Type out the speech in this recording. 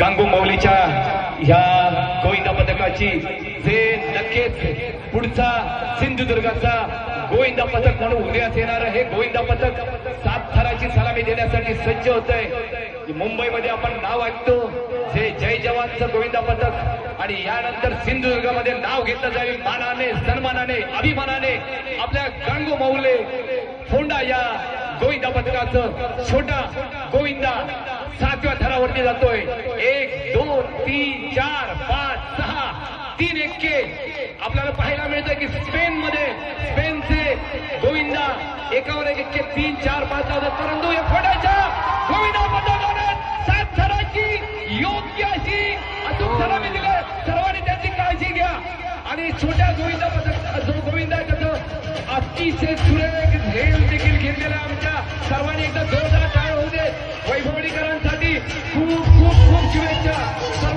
गांगुमौलीच्या ह्या गोविंदा पथकाची जे नक्कीच पुढचा सिंधुदुर्गाचा गोविंदा पथक म्हणून उदयास येणार हे गोविंदा पथक सात थराची सलामी देण्यासाठी सज्ज होत आहे मुंबईमध्ये आपण नाव ऐकतो. जे जय जवानचं गोविंदा पथक आणि यानंतर सिंधुदुर्गामध्ये नाव घेतलं जाईल मानाने सन्मानाने अभिमानाने आपल्या गांगू मौले पथकाचं छोटा गोविंदा सातव्या थरावरती जातोय. एक दोन तीन चार पाच सहा तीन एक्के आपल्याला पाहायला मिळतं की स्पेन मध्ये स्पेनचे गोविंदा एकावर एक एक्के तीन चार पाच जातात परंतु या फोडाच्या गोविंदा पथकाने सात थराची योग्य अशी अचूक सलामी दिले सर्वांनी त्याची काळजी घ्या. आणि छोट्या गोविंदा पथक जो गोविंदा आहे त्याचं अतिशय सुरेख झेल देखील घेतलेला Documenta,